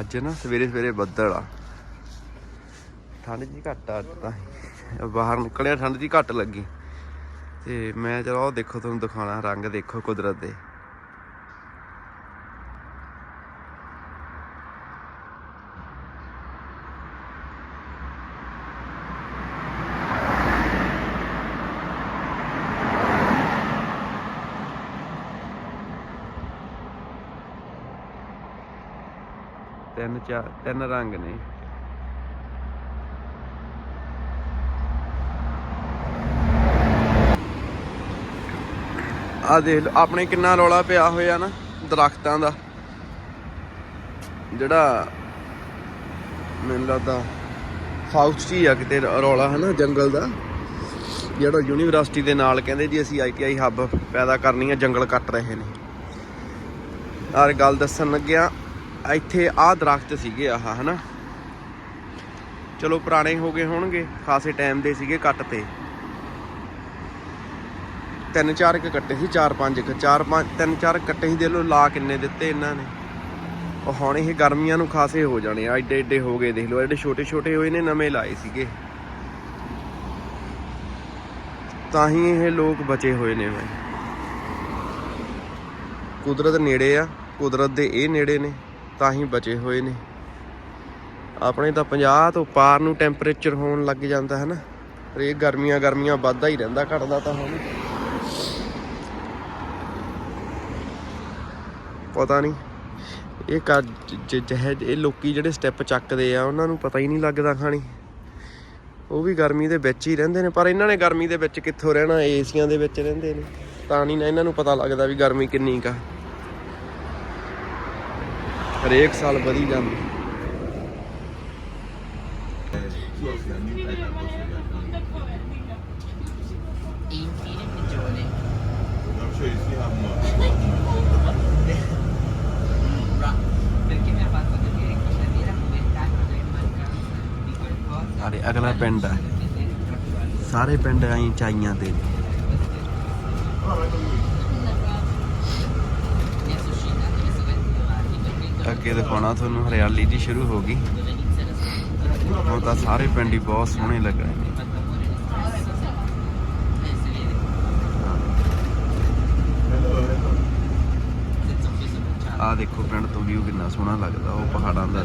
ਅੱਜ ਨਾ ਸਵੇਰੇ ਸਵੇਰੇ ਬੱਦਲ ਆ। ਠੰਡ ਜੀ ਘੱਟ ਆ ਤਾਂ। ਬਾਹਰ ਨਿਕਲਿਆ, ਠੰਡ ਜੀ ਘੱਟ ਲੱਗੀ। ਤੇ ਮੈਂ ਚਲੋ ਦੇਖੋ, ਤੁਹਾਨੂੰ ਦਿਖਾਣਾ ਰੰਗ ਦੇਖੋ ਕੁਦਰਤ ਦੇ। ਤਿੰਨ ਚਾਰ ਤਿੰਨ ਰੰਗ ਨੇ। ਆ ਦੇਖ ਆਪਣੇ ਕਿੰਨਾ ਰੌਲਾ ਪਿਆ ਹੋਇਆ ਨਾ ਦਰਖਤਾਂ ਦਾ। ਜਿਹੜਾ ਮੈਨੂੰ ਲੱਗਦਾ ਸਾਊਥ 'ਚ ਹੀ ਆ ਕਿਤੇ ਰੌਲਾ ਹੈ ਨਾ ਜੰਗਲ ਦਾ। ਜਿਹੜਾ ਯੂਨੀਵਰਸਿਟੀ ਦੇ ਨਾਲ ਕਹਿੰਦੇ ਜੀ ਅਸੀਂ ਆਈਟੀਆਈ ਹੱਬ ਪੈਦਾ ਕਰਨੀ ਆ, ਜੰਗਲ ਕੱਟ ਰਹੇ ਨੇ। ਆਰ ਗੱਲ ਦੱਸਣ ਲੱਗਿਆ। ਇੱਥੇ ਆਹ ਦਰਖਤ ਸੀਗੇ ਆਹ, ਹਨਾ? ਚਲੋ, ਪੁਰਾਣੇ ਹੋ ਗਏ ਹੋਣਗੇ, ਖਾਸੇ ਟਾਈਮ ਦੇ ਸੀਗੇ ਕੱਟ ਤੇ। ਤਿੰਨ ਚਾਰ ਇੱਕ ਕੱਟੇ ਸੀ, ਚਾਰ ਪੰਜ ਇੱਕ, ਚਾਰ ਪੰਜ, ਤਿੰਨ ਚਾਰ ਕੱਟੇ ਸੀ ਦੇ ਲੋ ਲਾ ਕਿੰਨੇ ਦਿੱਤੇ ਇਹਨਾਂ ਨੇ। ਉਹ ਹੁਣ ਇਹ ਗਰਮੀਆਂ ਨੂੰ ਖਾਸੇ ਹੋ ਜਾਣੇ ਆ, ਐਡੇ ਐਡੇ ਹੋ ਗਏ, ਦੇਖ ਲਓ, ਐਡੇ ਛੋਟੇ ਛੋਟੇ ਹੋਏ ਨੇ, ਨਵੇਂ ਲਾਏ ਸੀਗੇ। ਤਾਂ ਹੀ ਇਹ ਲੋਕ ਬਚੇ ਹੋਏ ਨੇ ਮੈਂ ਕੁਦਰਤ ਨੇੜੇ ਆ, ਕੁਦਰਤ ਦੇ ਇਹ ਨੇੜੇ ਨੇ। ਤਾਂ ਹੀ ਬਚੇ ਹੋਏ ਨੇ। ਆਪਣੇ ਤਾਂ 50 ਤੋਂ ਪਾਰ ਨੂੰ ਟੈਂਪਰੇਚਰ ਹੋਣ ਲੱਗ ਜਾਂਦਾ, ਹੈ ਨਾ? ਪਰ ਇਹ ਗਰਮੀਆਂ ਗਰਮੀਆਂ ਵੱਧਦਾ ਹੀ ਰਹਿੰਦਾ, ਘਟਦਾ ਤਾਂ ਹੁਣ। ਪਤਾ ਨਹੀਂ, ਇਹ ਕਰ ਜਿਹੇ ਇਹ ਲੋਕੀ ਜਿਹੜੇ ਸਟੈਪ ਚੱਕਦੇ ਆ, ਉਹਨਾਂ ਨੂੰ ਪਤਾ ਹੀ ਨਹੀਂ ਲੱਗਦਾ ਖਾਣੀ। ਉਹ ਵੀ ਗਰਮੀ ਦੇ ਵਿੱਚ ਹੀ ਰਹਿੰਦੇ ਨੇ, ਪਰ ਇਹਨਾਂ ਨੇ ਗਰਮੀ ਦੇ ਵਿੱਚ ਕਿੱਥੋਂ ਰਹਿਣਾ, ਏਸੀਆਂ ਦੇ ਵਿੱਚ ਰਹਿੰਦੇ ਨੇ। ਤਾਂ ਨਹੀਂ ਨਾ ਇਹਨਾਂ ਨੂੰ ਪਤਾ ਲੱਗਦਾ ਵੀ ਗਰਮੀ ਕਿੰਨੀ ਕਾ ਹਰੇਕ ਸਾਲ ਵਧੀ ਜਾਂਦੀ ਅਰੇ ਅਗਲਾ ਪਿੰਡ ਆ ਸਾਰੇ ਪਿੰਡ ਆਈ ਚਾਈਆਂ ਤੇ ਅੱਗੇ ਦਿਖਾਉਣਾ ਤੁਹਾਨੂੰ ਹਰਿਆਲੀ ਜੀ ਸ਼ੁਰੂ ਹੋ ਗਈ ਹੁਣ ਤਾਂ ਸਾਰੇ ਪਿੰਡ ਹੀ ਬਹੁਤ ਸੋਹਣੇ ਲੱਗ ਰਹੇ ਨੇ ਆ ਦੇਖੋ ਪਿੰਡ ਤੋਂ ਵੀਊ ਕਿੰਨਾ ਸੋਹਣਾ ਲੱਗਦਾ ਉਹ ਪਹਾੜਾਂ ਦਾ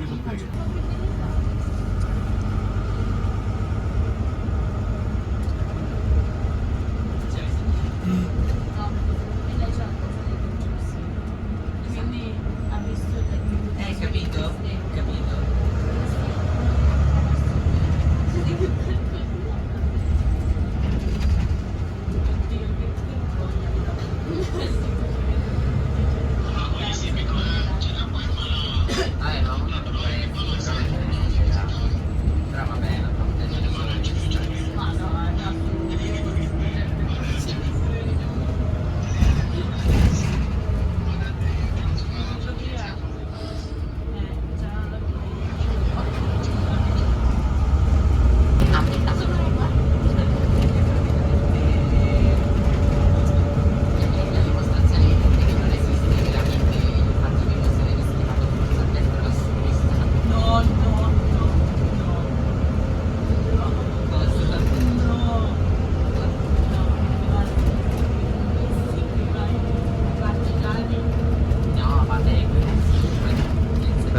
때문에 못 되겠다.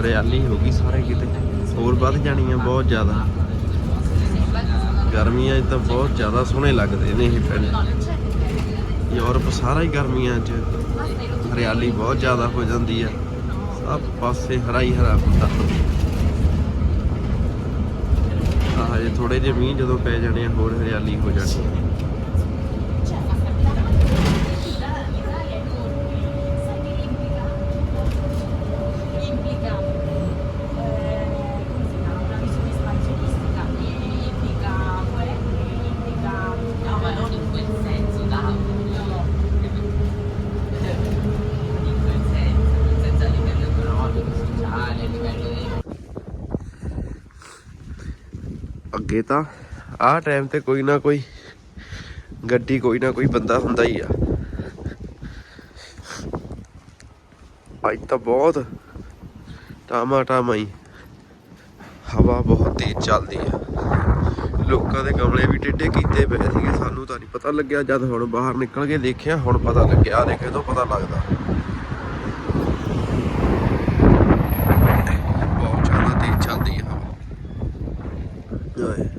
ਹਰਿਆਲੀ ਹੋ ਗਈ ਸਾਰੇ ਕਿਤੇ। ਹੋਰ ਵੱਧ ਜਾਣੀ ਆ ਬਹੁਤ ਜ਼ਿਆਦਾ। ਗਰਮੀਆਂ 'ਚ ਤਾਂ ਬਹੁਤ ਜ਼ਿਆਦਾ ਸੋਹਣੇ ਲੱਗਦੇ ਨੇ ਇਹ ਪਿੰਡ। ਯੂਰਪ ਸਾਰਾ ਹੀ ਗਰਮੀਆਂ 'ਚ। ਹਰਿਆਲੀ ਬਹੁਤ ਜ਼ਿਆਦਾ ਹੋ ਜਾਂਦੀ ਆ। ਸਭ ਪਾਸੇ ਹਰਾ ਹੀ ਹਰਾ ਹੁੰਦਾ। ਆਹ ਜੇ ਥੋੜੇ ਜਿਹੇ ਮੀਂਹ ਜਦੋਂ ਪੈ ਜਾਣੇ ਆ, ਹੋਰ ਹਰਿਆਲੀ ਹੋ ਜਾਣੀ ਅੱਗੇ ਤਾਂ ਆਹ ਟਾਈਮ ਤੇ ਕੋਈ ਨਾ ਕੋਈ ਗੱਡੀ, ਕੋਈ ਨਾ ਕੋਈ ਬੰਦਾ ਹੁੰਦਾ ਹੀ ਆ। ਅੱਜ ਤਾਂ ਬਹੁਤ ਟਾਮਾ ਟਾਮਾ ਹੀ ਹਵਾ ਬਹੁਤ ਤੇਜ਼ ਚੱਲਦੀ ਆ। ਲੋਕਾਂ ਦੇ ਕਮਲੇ ਵੀ ਟੇਢੇ ਕੀਤੇ ਪਏ ਸੀਗੇ, ਸਾਨੂੰ ਤਾਂ ਨਹੀਂ ਪਤਾ ਲੱਗਿਆ ਜਦ ਹੁਣ ਬਾਹਰ ਨਿਕਲ ਕੇ ਦੇਖਿਆ, ਹੁਣ ਪਤਾ ਲੱਗਿਆ ਆ ਦੇਖੇ ਤੋਂ ਪਤਾ ਲੱਗਦਾ ਬਹੁਤ ਜ਼ਿਆਦਾ ਤੇਜ਼ ਚੱਲਦੀ ਆ ਹਵਾ ਆਏ।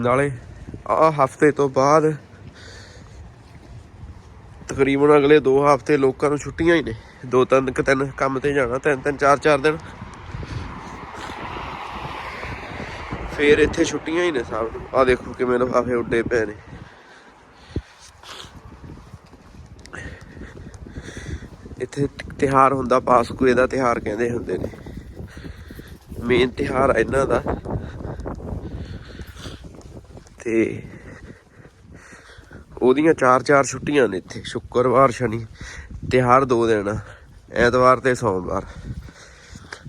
ਨਾਲੇ ਆ ਹਫ਼ਤੇ ਤੋਂ ਬਾਅਦ ਤਕਰੀਬਨ ਅਗਲੇ 2 ਹਫ਼ਤੇ ਲੋਕਾਂ ਨੂੰ ਛੁੱਟੀਆਂ ਹੀ ਨੇ। ਦੋ ਤਿੰਨ ਕੁ ਤਿੰਨ ਕੰਮ ਤੇ ਜਾਣਾ, ਤਿੰਨ ਤਿੰਨ ਚਾਰ ਚਾਰ ਦਿਨ। ਫੇਰ ਇੱਥੇ ਛੁੱਟੀਆਂ ਹੀ ਨੇ ਸਭ ਨੂੰ। ਆ ਦੇਖੋ ਕਿਵੇਂ ਲਿਫਾਫੇ ਉੱਡੇ ਪਏ ਨੇ। ਇੱਥੇ ਤਿਹਾਰ ਹੁੰਦਾ, ਪਾਸਕੂਏ ਦਾ ਤਿਹਾਰ ਕਹਿੰਦੇ ਹੁੰਦੇ ਨੇ। ਮੇਨ ਤਿਹਾਰ ਇਹਨਾਂ ਦਾ। ਤੇ ਉਹਦੀਆਂ ਚਾਰ ਚਾਰ ਛੁੱਟੀਆਂ ਨੇ ਇੱਥੇ ਸ਼ੁੱਕਰਵਾਰ ਸ਼ਨੀ ਤਿਹਾਰ ਦੋ ਦਿਨ ਆ, ਐਤਵਾਰ ਤੇ ਸੋਮਵਾਰ।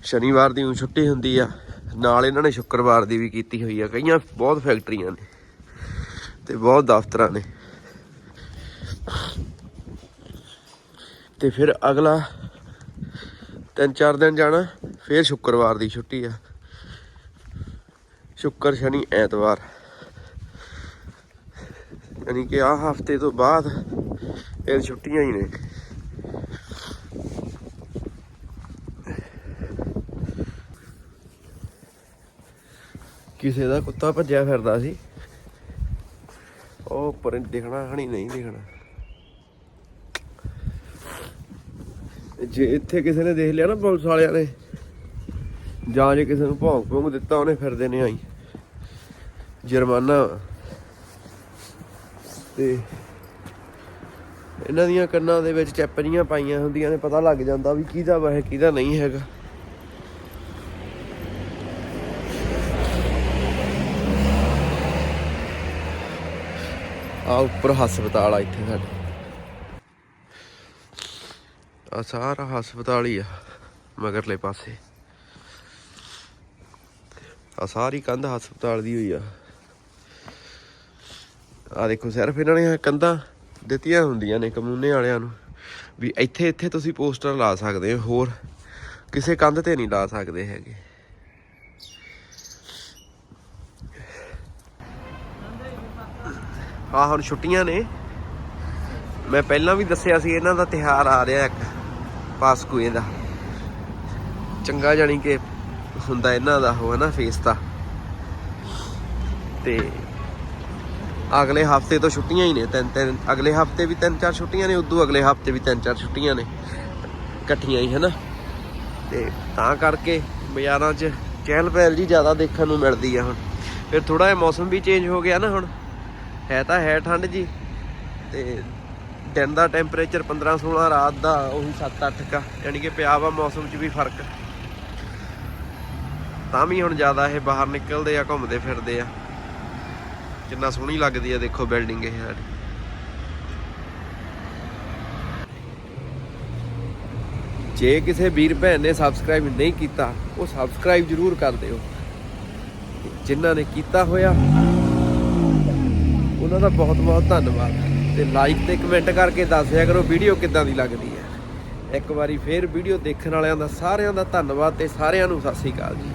ਸ਼ਨੀਵਾਰ ਦੀ ਛੁੱਟੀ ਹੁੰਦੀ ਆ ਨਾਲ ਇਹਨਾਂ ਨੇ ਸ਼ੁੱਕਰਵਾਰ ਦੀ ਵੀ ਕੀਤੀ ਹੋਈ ਆ ਕਈਆਂ ਬਹੁਤ ਫੈਕਟਰੀਆਂ ਨੇ ਤੇ ਬਹੁਤ ਦਫ਼ਤਰਾਂ ਨੇ। ਤੇ ਫਿਰ ਅਗਲਾ ਤਿੰਨ ਚਾਰ ਦਿਨ ਜਾਣਾ ਫਿਰ ਸ਼ੁੱਕਰਵਾਰ ਦੀ ਛੁੱਟੀ ਆ। ਸ਼ੁੱਕਰ ਸ਼ਨੀ ਐਤਵਾਰ। ਯਾਨੀ ਕਿ ਆਹ ਹਫ਼ਤੇ ਤੋਂ ਬਾਅਦ ਫਿਰ ਛੁੱਟੀਆਂ ਹੀ ਨੇ। ਕਿਸੇ ਦਾ ਕੁੱਤਾ ਭੱਜਿਆ ਫਿਰਦਾ ਸੀ। ਉਹ ਉੱਪਰ ਦਿਖਣਾ ਹਣੀ ਨਹੀਂ ਦਿਖਣਾ। ਜੇ ਇੱਥੇ ਕਿਸੇ ਨੇ ਦੇਖ ਲਿਆ ਨਾ ਪੁਲਿਸ ਵਾਲਿਆਂ ਨੇ, ਜਾਂ ਜੇ ਕਿਸੇ ਨੂੰ ਭੌਂਕ ਭੌਂਕ ਦਿੱਤਾ, ਉਹਨੇ ਫਿਰਦੇ ਨੇ ਆਈ। ਜੁਰਮਾਨਾ ਤੇ ਇਹਨਾਂ ਦੀਆਂ ਕੰਨਾਂ ਦੇ ਵਿੱਚ ਚੈਪਰੀਆਂ ਪਾਈਆਂ ਹੁੰਦੀਆਂ ਨੇ, ਪਤਾ ਲੱਗ ਜਾਂਦਾ ਵੀ ਕਿਹਦਾ ਵਾ ਇਹ ਕਿਹਦਾ ਨਹੀਂ ਹੈਗਾ। ਆ ਉੱਪਰ ਹਸਪਤਾਲ ਆ ਇੱਥੇ ਸਾਡੇ। ਆ ਸਾਰਾ ਹਸਪਤਾਲ ਹੀ ਆ, ਮਗਰਲੇ ਪਾਸੇ। ਆ ਸਾਰੀ ਕੰਧ ਹਸਪਤਾਲ ਦੀ ਹੋਈ ਆ। ਆ ਦੇਖੋ, ਸਿਰਫ ਇਹਨਾਂ ਨੇ ਇਹ ਕੰਧਾਂ ਦਿੱਤੀਆਂ ਹੁੰਦੀਆਂ ਨੇ ਕਮੂਨੇ ਵਾਲਿਆਂ ਨੂੰ। ਵੀ ਇੱਥੇ ਇੱਥੇ ਤੁਸੀਂ ਪੋਸਟਰ ਲਾ ਸਕਦੇ ਹੋ, ਹੋਰ ਕਿਸੇ ਕੰਧ ਤੇ ਨਹੀਂ ਲਾ ਸਕਦੇ ਹੈਗੇ। ਆ ਹੁਣ ਛੁੱਟੀਆਂ ਨੇ। ਮੈਂ ਪਹਿਲਾਂ ਵੀ ਦੱਸਿਆ ਸੀ, ਇਹਨਾਂ ਦਾ ਤਿਹਾਰ ਆ ਰਿਹਾ ਇੱਕ ਪਾਸਕੂਏ ਦਾ ਚੰਗਾ ਜਾਣੀ ਕਿ ਹੁੰਦਾ ਇਹਨਾਂ ਦਾ ਉਹ ਹੈ ਨਾ ਫੇਸ ਦਾ ਤੇ ਅਗਲੇ ਹਫ਼ਤੇ ਤੋਂ ਛੁੱਟੀਆਂ ਹੀ ਨੇ, ਤਿੰਨ ਤਿੰਨ, ਅਗਲੇ ਹਫ਼ਤੇ ਵੀ ਤਿੰਨ ਚਾਰ ਛੁੱਟੀਆਂ ਨੇ, ਉਦੋਂ ਅਗਲੇ ਹਫ਼ਤੇ ਵੀ ਤਿੰਨ ਚਾਰ ਛੁੱਟੀਆਂ ਨੇ। ਇਕੱਠੀਆਂ ਹੀ, ਹਨਾ? ਤੇ ਤਾਂ ਕਰਕੇ ਬਾਜ਼ਾਰਾਂ 'ਚ ਚਹਿਲ ਪਹਿਲ ਜੀ ਜ਼ਿਆਦਾ ਦੇਖਣ ਨੂੰ ਮਿਲਦੀ ਆ ਹੁਣ। ਫਿਰ ਥੋੜਾ ਜਿਹਾ ਮੌਸਮ ਵੀ ਚੇਂਜ ਹੋ ਗਿਆ ਨਾ ਹੁਣ। ਹੈ ਤਾਂ ਹੈ ਠੰਡ ਜੀ। ਤੇ ਦਿਨ ਦਾ ਟੈਂਪਰੇਚਰ 15 16 ਰਾਤ ਦਾ ਉਹੀ 7 8 ਕਾ, ਯਾਨੀ ਕਿ ਪਿਆ ਵਾ ਮੌਸਮ 'ਚ ਵੀ ਫ਼ਰਕ। ਤਾਂ ਵੀ ਹੁਣ ਜ਼ਿਆਦਾ ਇਹ ਬਾਹਰ ਨਿਕਲਦੇ ਆ, ਘੁੰਮਦੇ ਫਿਰਦੇ ਆ। ਕਿੰਨਾ ਸੋਹਣੀ ਲੱਗਦੀ ਆ ਦੇਖੋ ਬਿਲਡਿੰਗ ਇਹ ਸਾਡੀ ਜੇ ਕਿਸੇ ਵੀਰ ਭੈਣ ਨੇ ਸਬਸਕ੍ਰਾਈਬ ਨਹੀਂ ਕੀਤਾ, ਉਹ ਸਬਸਕ੍ਰਾਈਬ ਜ਼ਰੂਰ ਕਰ ਦਿਓ। ਜਿਨ੍ਹਾਂ ਨੇ ਕੀਤਾ ਹੋਇਆ, ਉਹਨਾਂ ਦਾ ਬਹੁਤ ਬਹੁਤ ਧੰਨਵਾਦ। ਤੇ ਲਾਈਕ ਤੇ ਕਮੈਂਟ ਕਰਕੇ ਦੱਸ ਦਿਆ ਕਰੋ ਵੀਡੀਓ ਕਿੱਦਾਂ ਦੀ ਲੱਗਦੀ ਹੈ। ਇੱਕ ਵਾਰੀ ਫੇਰ ਵੀਡੀਓ ਦੇਖਣ ਵਾਲਿਆਂ ਦਾ ਸਾਰਿਆਂ ਦਾ ਧੰਨਵਾਦ ਤੇ ਸਾਰਿਆਂ ਨੂੰ ਸਤਿ ਸ੍ਰੀ ਅਕਾਲ ਜੀ।